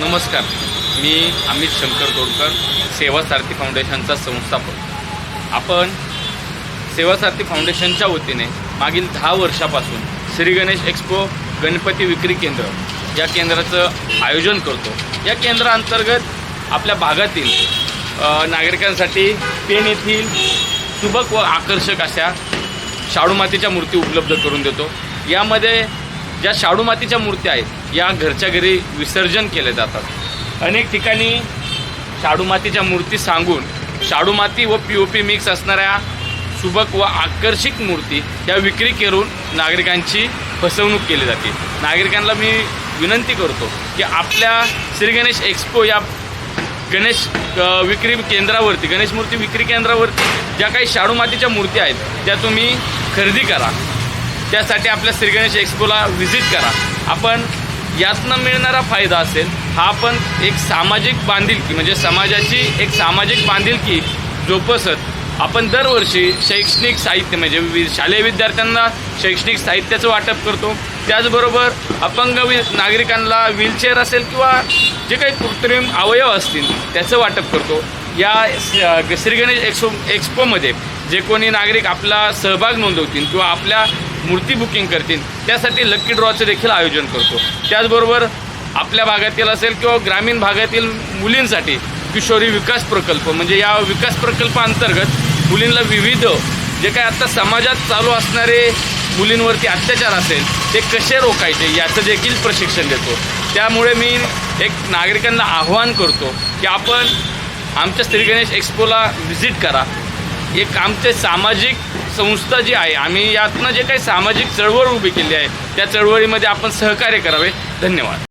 नमस्कार. मी अमित शंकर तोडकर सेवा सारथी फाउंडेशनचा संस्थापक. आपण सेवा सारथी फाउंडेशनच्या वतीने मागील दहा वर्षापासून श्री गणेश एक्सपो गणपती विक्री केंद्र या केंद्राचं आयोजन करतो. या केंद्राअंतर्गत आपल्या भागातील नागरिकांसाठी पेन येथील सुबक व आकर्षक अशा शाडू मातीच्या मूर्ती उपलब्ध करून देतो. यामध्ये ज्या शाडू मातीच्या मूर्त्या आहेत या घरच्या घरी विसर्जन केले जातात. अनेक ठिकाणी शाडू मातीच्या मूर्ती सांगून शाडू माती व पी ओ पी मिक्स असणाऱ्या सुबक व आकर्षक मूर्ती या विक्री करून नागरिकांची फसवणूक केली जाते. नागरिकांना मी विनंती करतो की आपल्या श्री गणेश एक्सपो या गणेश विक्री केंद्रावरती गणेश मूर्ती विक्री केंद्रावरती ज्या काही शाडू मातीच्या मूर्ती आहेत त्या तुम्ही खरेदी करा. त्यासाठी आपल्या श्री गणेश एक्सपोला व्हिजिट करा. आपण यातनं मिळणारा फायदा असेल हा आपण एक सामाजिक बांधिलकी म्हणजे समाजाची एक सामाजिक बांधिलकी जोपासत. आपण दरवर्षी शैक्षणिक साहित्य म्हणजे वि शालेय विद्यार्थ्यांना शैक्षणिक साहित्याचं वाटप करतो. त्याचबरोबर अपंग वि नागरिकांना व्हीलचेअर असेल किंवा जे काही कृत्रिम अवयव असतील त्याचं वाटप करतो. या श्रीगणेश श्री गणेश एक्सपो एक्सपोमध्ये जे कोणी नागरिक आपला सहभाग नोंदवतील किंवा आपल्या मूर्ती बुकिंग करतील. त्यासाठी लक्की ड्रॉचं देखील आयोजन करतो. त्याचबरोबर आपल्या भागातील असेल किंवा ग्रामीण भागातील मुलींसाठी किशोरी विकास प्रकल्प म्हणजे या विकास प्रकल्पाअंतर्गत मुलींना विविध जे काही आता समाजात चालू असणारे मुलींवरती अत्याचार असेल ते कसे रोखायचे याचं देखील प्रशिक्षण देतो. त्यामुळे मी एक नागरिकांना आव्हान करतो की आपण आमच्या श्री गणेश एक्सपोला व्हिजिट करा. एक आमचे सामाजिक संस्था जी आहे आम्ही यातनं जे काही सामाजिक चळवळ उभी केली आहे त्या चळवळीमध्ये आपण सहकार्य करावे. धन्यवाद.